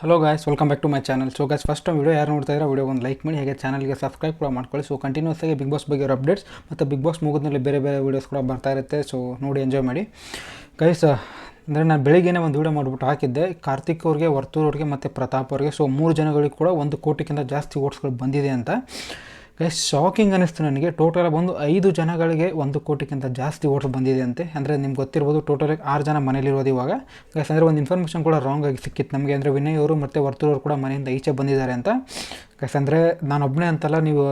Hello guys welcome back to my channel so guys first video ಯಾರು ನೋಡ್ತಾ ಇದ್ದಾರೆ video ಒಂದು ಲೈಕ್ ಮಾಡಿ, ಹಾಗೆ ಚಾನಲ್ಗೆ ಸಬ್ಸ್ಕ್ರೈಬ್ ಕೂಡ ಮಾಡ್ಕೊಳ್ಳಿ. ಸೊ ಕಂಟಿನ್ಯೂಸ್ ಆಗಿ ಬಿಗ್ ಬಾಸ್ ಬಗ್ಗೆ ಇರೋ ಅಪ್ಡೇಟ್ಸ್ ಮತ್ತು ಬಿಗ್ ಬಾಸ್ ಮುಗಿದ್ಮೇಲೆ ಬೇರೆ ಬೇರೆ ವೀಡಿಯೋಸ್ ಕೂಡ ಬರ್ತಾ ಇರುತ್ತೆ. ಸೊ ನೋಡಿ ಎಂಜಾಯ್ ಮಾಡಿ. ಗೈಸ್ ಅಂದರೆ ನಾನು ಬೆಳಿಗ್ಗೆನೇ ಒಂದು ವೀಡಿಯೋ ಮಾಡಿಬಿಟ್ಟು ಹಾಕಿದ್ದೆ. ಕಾರ್ತಿಕ್ ಅವ್ರಿಗೆ, ವರ್ತೂರ್ ಅವ್ರಿಗೆ ಮತ್ತು ಪ್ರತಾಪ್ ಅವ್ರಿಗೆ. ಸೊ ಮೂರು ಜನಗಳಿಗೆ ಕೂಡ ಒಂದು ಕೋಟಿಗಿಂತ ಜಾಸ್ತಿ ಓಟ್ಸ್ಗಳು ಬಂದಿದೆ ಅಂತ. ಗೈಸ್ ಶಾಕಿಂಗ್ ಅನ್ನಿಸ್ತು ನನಗೆ. ಟೋಟಲ್ ಬಂದು ಐದು ಜನಗಳಿಗೆ ಒಂದು ಕೋಟಿಗಿಂತ ಜಾಸ್ತಿ ಓಟ್ಸ್ ಬಂದಿದೆ ಅಂತೆ ಅಂದರೆ ನಿಮ್ಗೆ ಗೊತ್ತಿರ್ಬೋದು ಟೋಟಲ್ ಆರು ಜನ ಮನೇಲಿರೋದು ಇವಾಗ. ಗೈಸ್ ಅಂದರೆ ಒಂದು ಇನ್ಫಾರ್ಮೇಷನ್ ಕೂಡ ರಾಂಗ್ ಆಗಿ ಸಿಕ್ಕಿತ್ತು ನಮಗೆ. ಅಂದರೆ ವಿನಯ್ ಅವರು ಮತ್ತು ವರ್ತೂರ್ ಅವರು ಕೂಡ ಮನೆಯಿಂದ ಈಚೆ ಬಂದಿದ್ದಾರೆ ಅಂತ. ಗೈಸ್ ಅಂದರೆ ನಾನು ಒಬ್ಬನೇ ಅಂತಲ್ಲ, ನೀವು,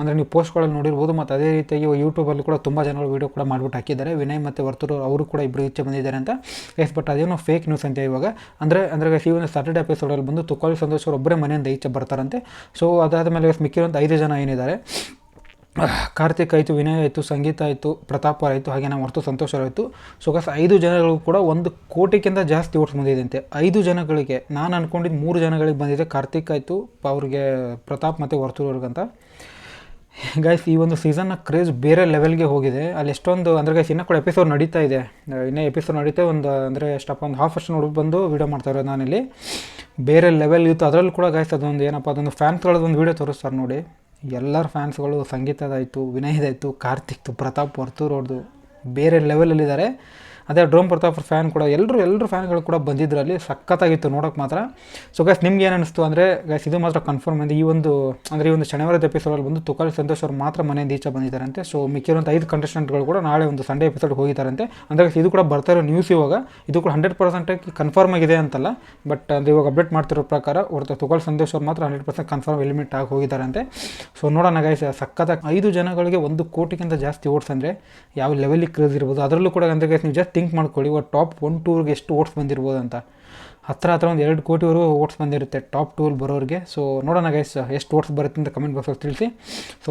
ಅಂದರೆ ನೀವು ಪೋಸ್ಟ್ಗಳಲ್ಲಿ ನೋಡಿರ್ಬೋದು, ಮತ್ತು ಅದೇ ರೀತಿಯಾಗಿ ಯೂಟ್ಯೂಬಲ್ಲಿ ಕೂಡ ತುಂಬ ಜನಗಳು ವೀಡಿಯೋ ಕೂಡ ಮಾಡಿಬಿಟ್ಟು ಹಾಕಿದ್ದಾರೆ. ವಿನಯ್ ಮತ್ತು ವರ್ತೂರು ಅವರು ಕೂಡ ಇಬ್ಬರು ಈಚೆ ಬಂದಿದ್ದಾರೆ ಅಂತ. ಎಸ್ ಬಟ್ ಅದೇನೋ ಫೇಕ್ ನ್ಯೂಸ್ ಅಂತ ಇವಾಗ. ಅಂದರೆ ಅಂದರೆ ಈ ಒಂದು ಸ್ಯಾಟರ್ಡೆ ಎಪಿಸೋಡಲ್ಲಿ ಬಂದು ತುಕಾಲಿ ಸಂತೋಷ್ ಅವರು ಒಬ್ಬರೇ ಮನೆಯಿಂದ ಈಚೆ ಬರ್ತಾರಂತೆ. ಸೊ ಅದಾದ ಮೇಲೆ ಮಿಕ್ಕಿರುವಂಥ ಐದು ಜನ ಏನಿದ್ದಾರೆ. ಕಾರ್ತಿಕ್ ಆಯಿತು, ವಿನಯ್ ಆಯಿತು, ಸಂಗೀತ ಆಯಿತು, ಪ್ರತಾಪ್ ಆಯಿತು, ಹಾಗೆ ನಮ್ಮ ಹೊರತು ಸಂತೋಷ್ ಆಯಿತು. ಸೊ ಗಸ್ ಐದು ಜನಗಳು ಕೂಡ ಒಂದು ಕೋಟಿಗಿಂತ ಜಾಸ್ತಿ ಓಟ್ಸ್ ಬಂದಿದೆ ಅಂತೆ ಐದು ಜನಗಳಿಗೆ, ನಾನು ಅಂದ್ಕೊಂಡಿದ್ದು ಮೂರು ಜನಗಳಿಗೆ ಬಂದಿದೆ ಕಾರ್ತಿಕ್ ಆಯಿತು, ಅವ್ರಿಗೆ ಪ್ರತಾಪ್ ಮತ್ತು ಅವ್ರಿಗಂತ ಗೈಸ್ ಈ ಒಂದು ಸೀಸನ್ನ ಕ್ರೇಜ್ ಬೇರೆ ಲೆವೆಲ್ಗೆ ಹೋಗಿದೆ. ಅಲ್ಲಿ ಎಷ್ಟೊಂದು, ಅಂದರೆ ಗೈಸ್ ಇನ್ನೂ ಕೂಡ ಎಪಿಸೋಡ್ ನಡೀತಾ ಇದೆ. ಇನ್ನೇ ಎಪಿಸೋಡ್ ನಡೀತಾ ಒಂದು, ಅಂದರೆ ಎಷ್ಟಪ್ಪ ಒಂದು ಹಾಫ್ ಅಷ್ಟು ನೋಡಿ ಬಂದು ವೀಡಿಯೋ ಮಾಡ್ತಾರೆ ನಾನಿಲ್ಲಿ. ಬೇರೆ ಲೆವೆಲ್ ಇತ್ತು. ಅದರಲ್ಲೂ ಕೂಡ ಗೈಸ್ ಅದೊಂದು ಏನಪ್ಪ, ಅದೊಂದು ಫ್ಯಾನ್ಸ್ಗಳದ್ದು ಒಂದು ವೀಡಿಯೋ ತೋರಿಸ್ತಾರೆ ನೋಡಿ. ಎಲ್ಲರ ಫ್ಯಾನ್ಸ್ಗಳು ಸಂಗೀತದಾಯಿತು ವಿನಯದಾಯಿತು ಕಾರ್ತಿಕ್ದು ಪ್ರತಾಪ್ ವರ್ತೂರ್ ಅವ್ರದ್ದು ಬೇರೆ ಲೆವೆಲಲ್ಲಿದ್ದಾರೆ ಅದೇ ಡ್ರೋಮ್ ಪ್ರತಾಪ್ ಫ್ಯಾನ್ ಕೂಡ ಎಲ್ಲರೂ ಎಲ್ಲರೂ ಫ್ಯಾನ್ಗಳು ಕೂಡ ಬಂದಿದ್ರು ಅಲ್ಲಿ ಸಖತ್ತಾಗಿತ್ತು ನೋಡೋಕೆ ಮಾತ್ರ. ಸೊ ಗೈಸ್ ನಿಮ್ಗೆ ಏನು ಅನಿಸ್ತು ಅಂದರೆ ಗೈಸ್ ಇದು ಮಾತ್ರ ಕನ್ಫರ್ಮ್ ಇದೆ ಈ ಒಂದು, ಅಂದರೆ ಈ ಒಂದು ಶನಿವಾರದ ಎಪಿಸೋಡಲ್ಲಿ ಬಂದು ತುಕಾಲ್ ಸಂತೋಷ್ ಅವರು ಮಾತ್ರ ಮನೆಯಿಂದ ಈಚೆ ಬಂದಿದ್ದಾರಂತೆ. ಸೊ ಮಿಕ್ಕಿರುವಂಥ ಐದು ಕಂಟೆಸ್ಟೆಂಟ್ಗಳು ಕೂಡ ನಾಳೆ ಒಂದು ಸಂಡೇ ಎಪಿಸೋಡ್ ಹೋಗಿದ್ದಾರಂತೆ. ಅಂದರೆ ಇದು ಕೂಡ ಬರ್ತಾ ಇರೋ ನ್ಯೂಸ್ ಇವಾಗ. ಇದು ಕೂಡ ಹಂಡ್ರೆಡ್ ಪರ್ಸೆಂಟಾಗಿ ಕನ್ಫರ್ಮ್ ಆಗಿದೆ ಅಂತಲ್ಲ. ಬಟ್ ಅದು ಇವಾಗ ಅಪ್ಡೇಟ್ ಮಾಡ್ತಿರೋ ಪ್ರಕಾರ ಹೊರತು ತುಕಾಲ್ ಸಂತೋಷ್ ಅವ್ರು ಮಾತ್ರ ಹಂಡ್ರೆಡ್ ಪರ್ಸೆಂಟ್ ಕನ್ಫರ್ಮ್ ಎಲಿಮಿಟ್ ಆಗಿ ಹೋಗಿದ್ದಾರಂತೆ. ಸೊ ನೋಡೋಣ ಗೈಸ್ ಸಖತ್ತಾಗಿ ಐದು ಜನಗಳಿಗೆ ಒಂದು ಕೋಟಿಗಿಂತ ಜಾಸ್ತಿ ಓಟ್ಸ್ ಅಂದರೆ ಯಾವ ಲೆವೆಲಿಗೆ ಕ್ರೇಜ್ ಇರ್ಬೋದು. ಅದರಲ್ಲೂ ಕೂಡ ಅಂದರೆ ಗೈಸ್ ನೀವು ಜಸ್ಟ್ ಥಿಂಕ್ ಮಾಡ್ಕೊಳ್ಳಿ, ಇವಾಗ ಟಾಪ್ ಒನ್ ಟೂರ್ಗೆ ಎಷ್ಟು ಓಟ್ಸ್ ಬಂದಿರ್ಬೋದು ಅಂತ. ಹತ್ರ ಹತ್ರ ಒಂದು ಎರಡು ಕೋಟಿವರೆಗೂ ಓಟ್ಸ್ ಬಂದಿರುತ್ತೆ ಟಾಪ್ ಟೂಲ್ ಬರೋರಿಗೆ. ಸೊ ನೋಡೋಣ ಗೈಸ್ ಎಷ್ಟು ಓಟ್ಸ್ ಬರುತ್ತೆ ಅಂತ ಕಮೆಂಟ್ ಬಾಕ್ಸಲ್ಲಿ ತಿಳಿಸಿ. ಸೊ